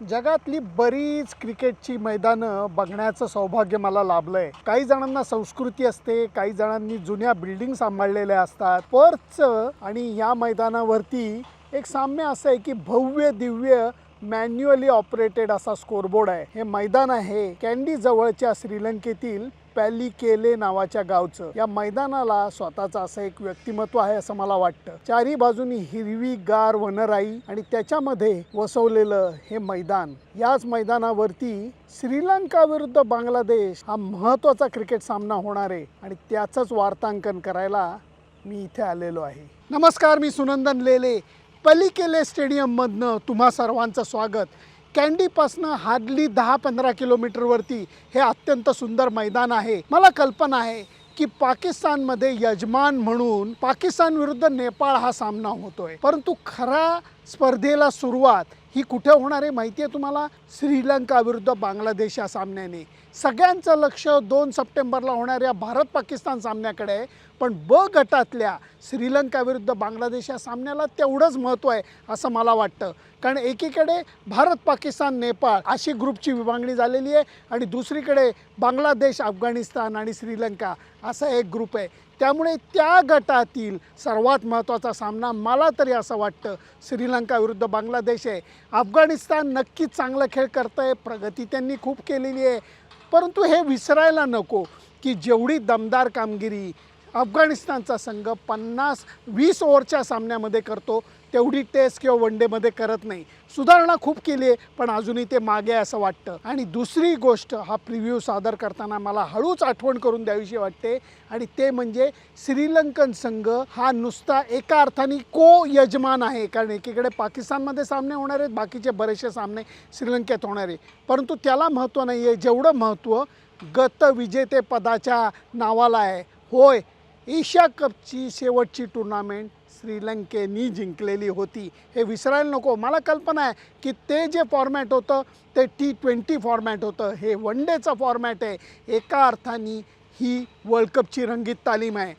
जगातली बरीच क्रिकेटची मैदानं बघण्याचं सौभाग्य मला लाभलं आहे काही जणांना संस्कृती असते काही जणांनी जुन्या बिल्डिंग सांभाळलेल्या असतात. पर्थचं आणि या मैदानावरती एक साम्य असं आहे की भव्य दिव्य मॅन्युअली ऑपरेटेड असा स्कोरबोर्ड आहे. हे मैदान आहे कॅन्डी जवळच्या श्रीलंकेतील पॅलिकेले नावाच्या गावचं. या मैदानाला स्वतःचं असं एक व्यक्तिमत्व आहे असं मला वाटतं. चारी बाजूनी हिरवी गार वनराई आणि त्याच्यामध्ये वसवलेलं हे मैदान. याच मैदानावरती श्रीलंका विरुद्ध बांगलादेश हा महत्त्वाचा क्रिकेट सामना होणार आहे आणि त्याचंच वार्तांकन करायला मी इथे आलेलो आहे. नमस्कार मी सुनंदन लेले. पलिकेले स्टेडियममधनं तुम्हा सर्वांचं स्वागत. कॅन्डीपासनं हार्डली दहा पंधरा किलोमीटरवरती हे अत्यंत सुंदर मैदान आहे. मला कल्पना आहे की पाकिस्तानमध्ये यजमान म्हणून पाकिस्तान विरुद्ध नेपाळ हा सामना होतोय. परंतु खरा स्पर्धेला सुरुवात ही कुठे होणार आहे माहिती आहे तुम्हाला? श्रीलंका विरुद्ध बांगलादेश या सामन्याने. सगळ्यांचं लक्ष दोन सप्टेंबरला होणाऱ्या भारत पाकिस्तान सामन्याकडे आहे. पण ब गटातल्या श्रीलंका विरुद्ध बांगलादेश या सामन्याला तेवढंच महत्त्व आहे असं मला वाटतं. कारण एकीकडे भारत पाकिस्तान नेपाळ अशी ग्रुपची विभागणी झालेली आहे आणि दुसरीकडे बांगलादेश अफगाणिस्तान आणि श्रीलंका असा एक ग्रुप आहे. त्यामुळे त्या गटातील सर्वात महत्त्वाचा सामना मला तरी असं वाटतं श्रीलंका विरुद्ध बांगलादेश आहे. अफगाणिस्तान नक्कीच चांगला खेळ करतं आहे प्रगती त्यांनी खूप केलेली आहे. परंतु हे विसरायला नको की जेवढी दमदार कामगिरी अफगाणिस्तानचा संघ पन्नास वीस ओव्हरच्या सामन्यामध्ये करतो तेवढी टेस्ट किंवा वन डेमध्ये करत नाही. सुधारणा खूप केली आहे पण अजूनही ते मागे आहे असं वाटतं. आणि दुसरी गोष्ट हा प्रिव्ह्यू सादर करताना मला हळूच आठवण करून द्यावीशी वाटते. आणि ते म्हणजे श्रीलंकन संघ हा नुसता एका अर्थाने को यजमान आहे. कारण एकीकडे पाकिस्तानमध्ये सामने होणार आहेत बाकीचे बरेचसे सामने श्रीलंकेत होणार आहे परंतु त्याला महत्त्व नाही आहे जेवढं महत्त्व गत विजेतेपदाच्या नावाला आहे. होय एशिया कपची शेवटची टुर्नामेंट श्रीलंकेनी जिंकलेली होती. हे विसरायला नको. मला कल्पना आहे की ते जे फॉर्मॅट होतं ते टी ट्वेंटी फॉर्मॅट होतं. हे वन डेचं फॉर्मॅट आहे. एका अर्थाने ही वर्ल्ड कपची रंगीत तालीम आहे.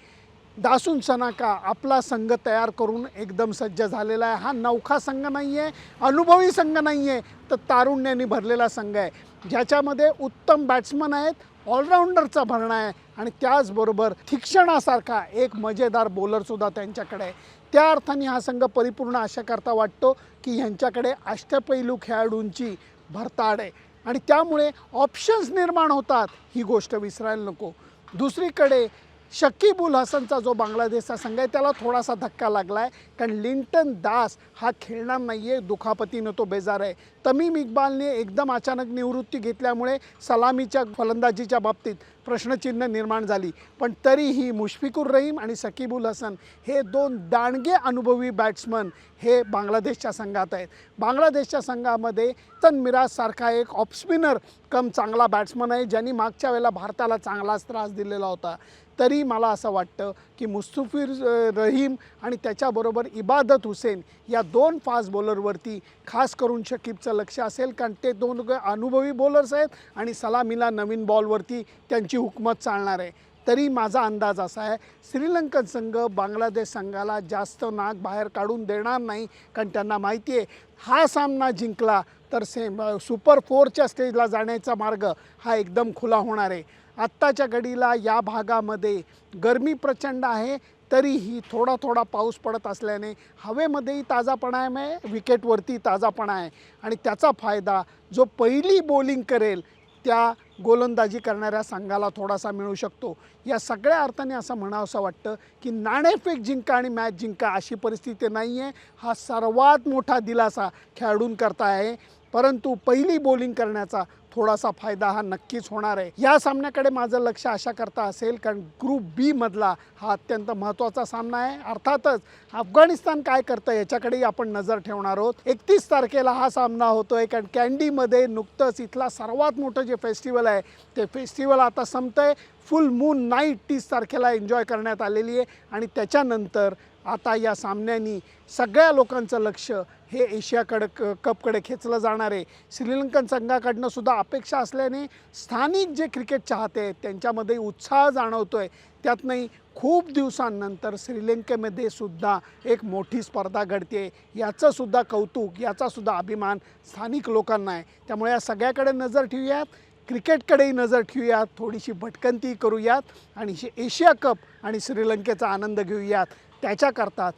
दासून सनाका आपला संघ तयार करून एकदम सज्ज झालेला आहे. हा नौखा संघ नाही आहे अनुभवी संघ नाही आहे तर तारुण्याने भरलेला संघ आहे. ज्याच्यामध्ये उत्तम बॅट्समन आहेत ऑलराऊंडरचा भरणा आहे आणि त्याचबरोबर थिक्षणासारखा एक मजेदार बॉलरसुद्धा त्यांच्याकडे आहे. त्या अर्थाने हा संघ परिपूर्ण अशा करता वाटतो की ह्यांच्याकडे अष्टपैलू खेळाडूंची भरताड आहे. आणि त्यामुळे ऑप्शन्स निर्माण होतात ही गोष्ट विसरायला नको. दुसरीकडे शकीब उल हसनचा जो बांगलादेशचा संघ आहे त्याला थोडासा धक्का लागला आहे कारण लिंटन दास हा खेळणार नाही आहे दुखापतीनं तो बेजार आहे. तमीम इक्बालने एकदम अचानक निवृत्ती घेतल्यामुळे सलामीच्या फलंदाजीच्या बाबतीत प्रश्नचिन्ह निर्माण झाली. पण तरीही मुशफिकुर रहीम आणि सकीब उल हसन हे दोन दांडगे अनुभवी बॅट्समन हे बांगलादेशच्या संघात आहेत. बांगलादेशच्या संघामध्ये तन मिराजसारखा एक ऑफस्पिनर कम चांगला बॅट्समन आहे ज्यांनी मागच्या वेळेला भारताला चांगलाच त्रास दिलेला होता. तरी मला असं वाटतं की मुस्तफिर रहीम आणि त्याच्याबरोबर इबादत हुसेन या दोन फास्ट बॉलरवरती खास करून शकीबचं लक्ष असेल कारण ते दोन अनुभवी बॉलर्स आहेत आणि सलामीला नवीन बॉलवरती त्यांची हुकमत चालणार आहे. तरी माझा अंदाज असा आहे श्रीलंकन संघ बांगलादेश संघाला जास्त नाक बाहेर काढून देणार नाही कारण त्यांना माहिती आहे हा सामना जिंकला तर सेम सुपर फोरच्या स्टेजला जाण्याचा मार्ग हा एकदम खुला होणार आहे. आत्ताच्या घडीला या भागामध्ये गरमी प्रचंड आहे तरीही थोडा थोडा पाऊस पडत असल्याने हवेमध्येही ताजापणा आहे विकेटवरती ताजापणा आहे. आणि त्याचा फायदा जो पहिली बॉलिंग करेल त्या गोलंदाजी करणाऱ्या संघाला थोडासा मिळू शकतो. या सगळ्या अर्थाने असं म्हणावंसं वाटतं की नाणेफेक जिंका आणि मॅच जिंका अशी परिस्थिती नाही आहे हा सर्वात मोठा दिलासा खेळाडूंकरता आहे. परंतु पहिली बॉलिंग करण्याचा थोडासा फायदा हा नक्कीच होणार आहे. या सामन्याकडे माझं लक्ष अशा करता असेल कारण ग्रुप बी मधला हा अत्यंत महत्त्वाचा सामना आहे. अर्थातच अफगाणिस्तान काय करतं याच्याकडेही आपण नजर ठेवणार आहोत. एकतीस तारखेला हा सामना होतोय कारण कॅन्डीमध्ये नुकतंच इथला सर्वात मोठं जे फेस्टिवल आहे ते फेस्टिवल आता संपतंय. फुल मून नाईट तीस तारखेला एन्जॉय करण्यात आलेली आहे. आणि त्याच्यानंतर आता या सामन्यांनी सगळ्या लोकांचं लक्ष हे एशियाकडे क कपकडे खेचलं जाणार आहे. श्रीलंकन संघाकडनं सुद्धा अपेक्षा असल्याने स्थानिक जे क्रिकेट चाहते आहेत त्यांच्यामध्ये उत्साह जाणवतो आहे त्यातनंही खूप दिवसांनंतर श्रीलंकेमध्ये सुद्धा एक मोठी स्पर्धा घडते याचं सुद्धा कौतुक याचा सुद्धा अभिमान स्थानिक लोकांना आहे. त्यामुळे या सगळ्याकडे नजर ठेवूयात. क्रिकेटकडेही नजर ठेवूयात. थोडीशी भटकंती करूयात. आणि हे एशिया कप आणि श्रीलंकेचा आनंद घेऊयात. त्याच्याकरता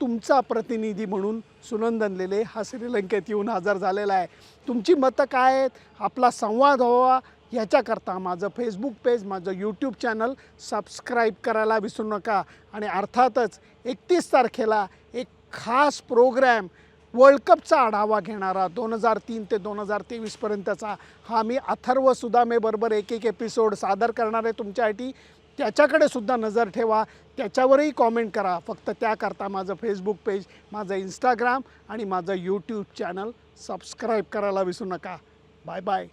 तुमचा प्रतिनिधी म्हणून सुनंदन लेले हा श्रीलंकेत येऊन हजर झालेला आहे. तुमची मतं काय आहेत? आपला संवाद व्हावा. याच्याकरता माझं फेसबुक पेज माझं यूट्यूब चॅनल सबस्क्राईब करायला विसरू नका. आणि अर्थातच एकतीस तारखेला एक खास प्रोग्रॅम वर्ल्ड कपचा आढावा घेणारा दोन हजार तीन ते दोन हजार तेवीसपर्यंतचा हा मी अथर्व सुदामेबरोबर एक एक एपिसोड सादर करणार आहे तुमच्यासाठी. त्याच्याकडे सुद्धा नजर ठेवा. त्याच्यावरही कॉमेंट करा. फक्त त्याकरता माझं फेसबुक पेज माझं इंस्टाग्राम आणि माझं यूट्यूब चॅनल सबस्क्राईब करायला विसरू नका. Bye bye